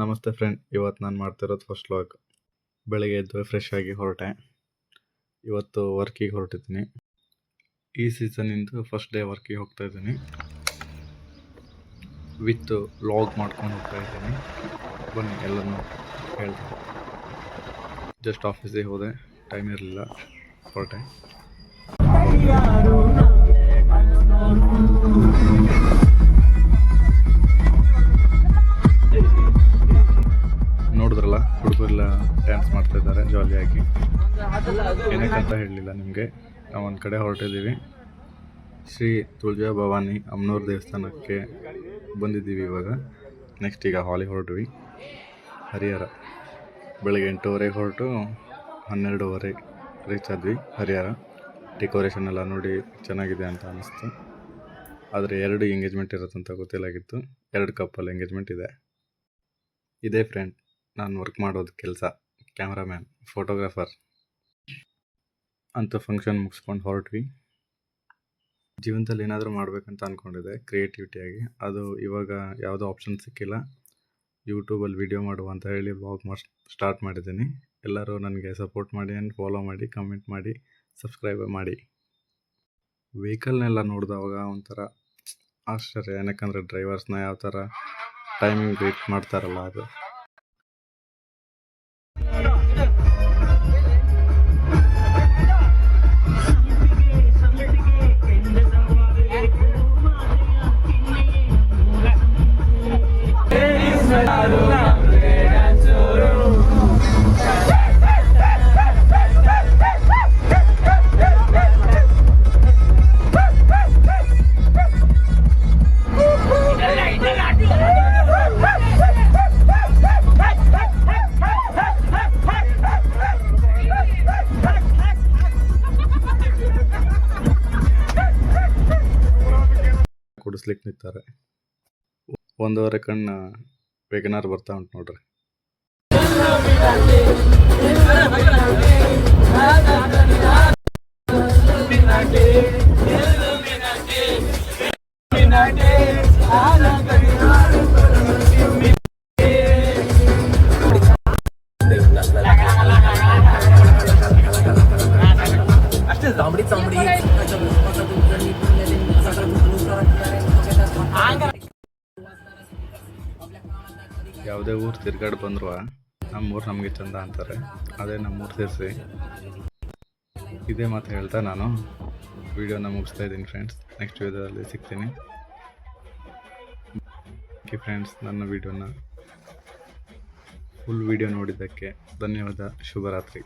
ನಮಸ್ತೆ ಫ್ರೆಂಡ್ ಇವತ್ತು ನಾನು ಮಾಡ್ತಿರೋದು ಫಸ್ಟ್ ವ್ಲಾಗ್ ಬೆಳಗ್ಗೆ ಎದ್ದು ಫ್ರೆಶ್ ಆಗಿ ಹೊರಟೆ. ಇವತ್ತು ವರ್ಕಿಗೆ ಹೊರಟಿದ್ದೀನಿ. ಈ ಸೀಸನಿಂದ ಫಸ್ಟ್ ಡೇ ವರ್ಕಿಗೆ ಹೋಗ್ತಾ ಇದ್ದೀನಿ. ವಿತ್ ಲಾಗ್ ಮಾಡ್ಕೊಂಡು ಹೋಗ್ತಾ ಇದ್ದೀನಿ. ಬನ್ನಿ ಎಲ್ಲನೂ ಹೇಳ್ತೀನಿ. ಜಸ್ಟ್ ಆಫೀಸಿಗೆ ಹೋದೆ. ಟೈಮ್ ಇರಲಿಲ್ಲ. ಹೊರಟೆ. ಹುಡುಗರೆಲ್ಲ ಡ್ಯಾನ್ಸ್ ಮಾಡ್ತಾ ಇದ್ದಾರೆ ಜಾಲಿಯಾಗಿ ಏನಕ್ಕಂತ ಹೇಳಲಿಲ್ಲ ನಿಮಗೆ? ನಾವು ಒಂದು ಕಡೆ ಹೊರಟಿದ್ದೀವಿ. ಶ್ರೀ ತುಳಜಾ ಭವಾನಿ ಅಮ್ನೂರು ದೇವಸ್ಥಾನಕ್ಕೆ ಬಂದಿದ್ದೀವಿ ಇವಾಗ. ನೆಕ್ಸ್ಟ್ ಈಗ ಹಾಲಿ ಹೊರಟ್ವಿ. ಹರಿಹರ. ಬೆಳಗ್ಗೆ ಎಂಟೂವರೆಗೆ ಹೊರಟು, ಹನ್ನೆರಡೂವರೆ ರೀಚ್ ಆದ್ವಿ ಹರಿಹರ. ಡೆಕೋರೇಷನ್ ಎಲ್ಲ ನೋಡಿ ಚೆನ್ನಾಗಿದೆ ಅಂತ ಅನ್ನಿಸ್ತು ಆದರೆ ಎರಡು ಎಂಗೇಜ್ಮೆಂಟ್ ಇರುತ್ತಂತ ಗೊತ್ತಿಲ್ಲಾಗಿತ್ತು ಎರಡು ಕಪ್ಪಲ್ಲಿ ಎಂಗೇಜ್ಮೆಂಟ್ ಇದೆ. ಇದೇ ಫ್ರೆಂಡ್ ನಾನು ವರ್ಕ್ ಮಾಡೋದು ಕೆಲಸ ಕ್ಯಾಮ್ರಾಮ್ಯಾನ್ ಫೋಟೋಗ್ರಾಫರ್ ಅಂತ ಫಂಕ್ಷನ್ ಮುಗಿಸ್ಕೊಂಡು ಹೊರಟ್ವಿ. ಜೀವನದಲ್ಲಿ ಏನಾದರೂ ಮಾಡಬೇಕಂತ ಅಂದ್ಕೊಂಡಿದ್ದೆ ಕ್ರಿಯೇಟಿವಿಟಿಯಾಗಿ ಅದು ಇವಾಗ ಯಾವುದೋ ಆಪ್ಷನ್ ಸಿಕ್ಕಿಲ್ಲ. ಯೂಟ್ಯೂಬಲ್ಲಿ ವಿಡಿಯೋ ಮಾಡುವ ಅಂತ ಹೇಳಿ ಬ್ಲಾಗ್ ಮಾಡಿ ಸ್ಟಾರ್ಟ್ ಮಾಡಿದ್ದೀನಿ. ಎಲ್ಲರೂ ನನಗೆ ಸಪೋರ್ಟ್ ಮಾಡಿ ಆ್ಯಂಡ್ ಫಾಲೋ ಮಾಡಿ ಕಮೆಂಟ್ ಮಾಡಿ ಸಬ್ಸ್ಕ್ರೈಬ್ ಮಾಡಿ. ವೆಹಿಕಲ್ನೆಲ್ಲ ನೋಡಿದವಾಗ ಒಂಥರ ಆಶ್ಚರ್ಯ. ಯಾಕಂದರೆ ಡ್ರೈವರ್ಸ್ನ ಯಾವ ಥರ ಟೈಮಿಂಗ್ ವೇಟ್ ಮಾಡ್ತಾರಲ್ಲ ಅದು. ಬಿಡಿಸ್ಲಿಕ್ಕೆ ನಿಂತಾರೆ ಒಂದೂವರೆ ಕಣ್ಣು ವೆಗನಾರ್ ಬರ್ತಾ ಉಂಟು ನೋಡ್ರಿ ಅಷ್ಟೇ ಚಾಮಡಿ ಚಾಮಡಿ ಯಾವುದೇ ಊರು ತಿರ್ಗಾಡಿ ಬಂದ್ರು ನಮ್ಮೂರು ನಮಗೆ ಚಂದ ಅಂತಾರೆ. ಅದೇ ನಮ್ಮೂರು ಸೇರಿಸಿ. ಇದೇ ಮಾತು ಹೇಳ್ತಾ ನಾನು. ವಿಡಿಯೋನ ಮುಗಿಸ್ತಾ ಇದ್ದೀನಿ ಫ್ರೆಂಡ್ಸ್ ನೆಕ್ಸ್ಟ್ ವಿಡಿಯೋದಲ್ಲಿ ಸಿಗ್ತೀನಿ. ಓಕೆ ಫ್ರೆಂಡ್ಸ್ ನನ್ನ ವಿಡಿಯೋನ ಫುಲ್ ವಿಡಿಯೋ ನೋಡಿದ್ದಕ್ಕೆ ಧನ್ಯವಾದ. ಶುಭರಾತ್ರಿ.